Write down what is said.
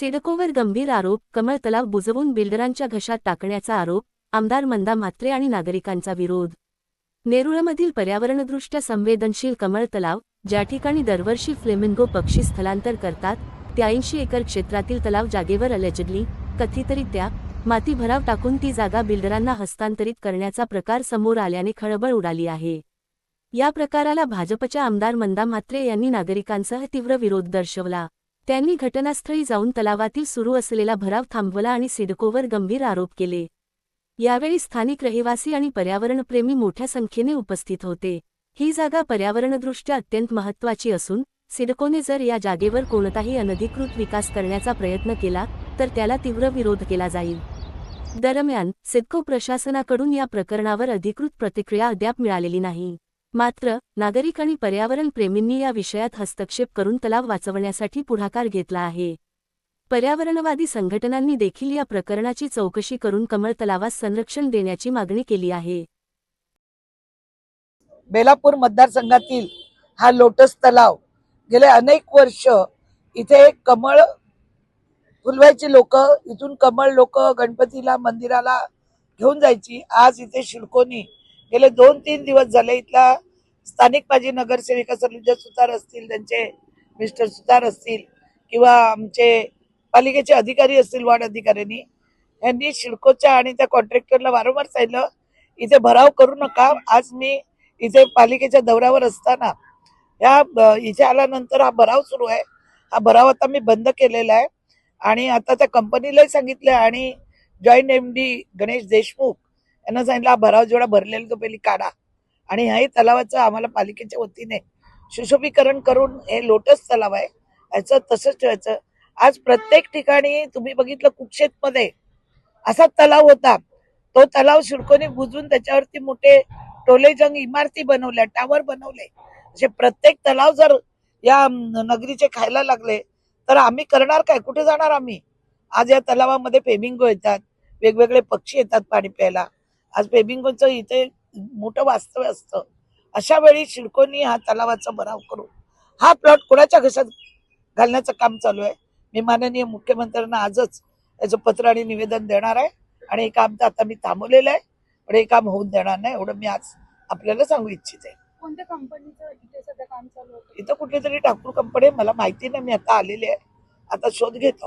सिडकोवर गंभीर आरोप कमळ तलाव बुजवून बिल्डरांच्या घशात टाकण्याचा आरोप आमदार मंदा म्हात्रे आणि नागरिकांचा विरोध. नेरुळमधील पर्यावरणदृष्ट्या संवेदनशील कमळ तलाव ज्या ठिकाणी दरवर्षी फ्लेमिंगो पक्षी स्थलांतर करतात त्या ऐंशी एकर क्षेत्रातील तलाव जागेवर अलेजडली कथितरित्या माती भराव टाकून ती जागा बिल्डरांना हस्तांतरित करण्याचा प्रकार समोर आल्याने खळबळ उडाली आहे. या प्रकाराला भाजपच्या आमदार मंदा म्हात्रे यांनी नागरिकांसह तीव्र विरोध दर्शवला. त्यांनी घटनास्थळी जाऊन तलावातील सुरू असलेला भराव थांबवला आणि सिडकोवर गंभीर आरोप केले. यावेळी स्थानिक रहिवासी आणि पर्यावरणप्रेमी मोठ्या संख्येने उपस्थित होते. ही जागा पर्यावरणदृष्ट्या अत्यंत महत्त्वाची असून सिडकोने जर या जागेवर कोणताही अनधिकृत विकास करण्याचा प्रयत्न केला तर त्याला तीव्र विरोध केला जाईल. दरम्यान सिडको प्रशासनाकडून या प्रकरणावर अधिकृत प्रतिक्रिया अद्याप मिळालेली नाही. मात्र नागरिक आणि पर्यावरण प्रेमींनी या विषयात हस्तक्षेप करून तलाव वाचवण्यासाठी पुढाकार घेतला आहे. पर्यावरणवादी संघटनांनी देखील या प्रकरणाची चौकशी करून कमळ तलावास संरक्षण देण्याची मागणी केली आहे. बेलापूर मतदारसंघातील हा लोटस तलाव गेले अनेक वर्ष इथे कमळ फुलवायची लोक इथून कमळ लोक गणपतीला मंदिराला घेऊन जायची. आज इथे शिडकोनी गेले दोन तीन दिवस झाले इथला स्थानिक माझी नगरसेविका सलुजा सुतार असतील त्यांचे मिस्टर सुतार असतील किंवा आमचे पालिकेचे अधिकारी असतील वार्ड अधिकाऱ्यांनी यांनी शिडकोच्या आणि त्या कॉन्ट्रॅक्टरला वारंवार सांगितलं इथे भराव करू नका. आज मी इथे पालिकेच्या दौऱ्यावर असताना या इथे आल्यानंतर हा भराव सुरू आहे. हा भराव आता मी बंद केलेला आहे आणि आता त्या कंपनीलाही सांगितलं आणि joint M D Ganesh Deshmukh त्यांना सांगितलं हा भराव जेवढा भरलेला तो पहिली काढा. आणि हे तलावाचं आम्हाला पालिकेच्या वतीने सुशोभीकरण करून हे लोटस तलाव आहे. याचं तसंच ठेवायचं. आज प्रत्येक ठिकाणी तुम्ही बघितलं कुक्षेतमध्ये असा तलाव होता. तो तलाव शिडकोने बुजून त्याच्यावरती मोठे टोलेजंग इमारती बनवल्या टावर बनवले. असे प्रत्येक तलाव जर या नगरीचे खायला लागले तर आम्ही करणार काय? कुठे जाणार आम्ही? आज या तलावामध्ये फेमिंगो येतात वेगवेगळे पक्षी येतात पाणी प्यायला. आज फेमिंगोचं इथे मोठं वास्तव्य असतं. अशा वेळी शिडकोनी हा तलावाचा भराव करून हा प्लॉट कोणाच्या घशात घालण्याचं काम चालू आहे? मी माननीय मुख्यमंत्र्यांना आजच याचं पत्र आणि निवेदन देणार आहे. आणि हे काम तर आता मी थांबवलेलं आहे. पण हे काम होऊन देणार नाही एवढं मी आज आपल्याला सांगू इच्छिते. कोणत्या कंपनीचं इथे सध्या काम चालू होतं? इथं कुठली तरी ठाकूर कंपनी मला माहिती नाही मी आता आलेली आहे. आता शोध घेत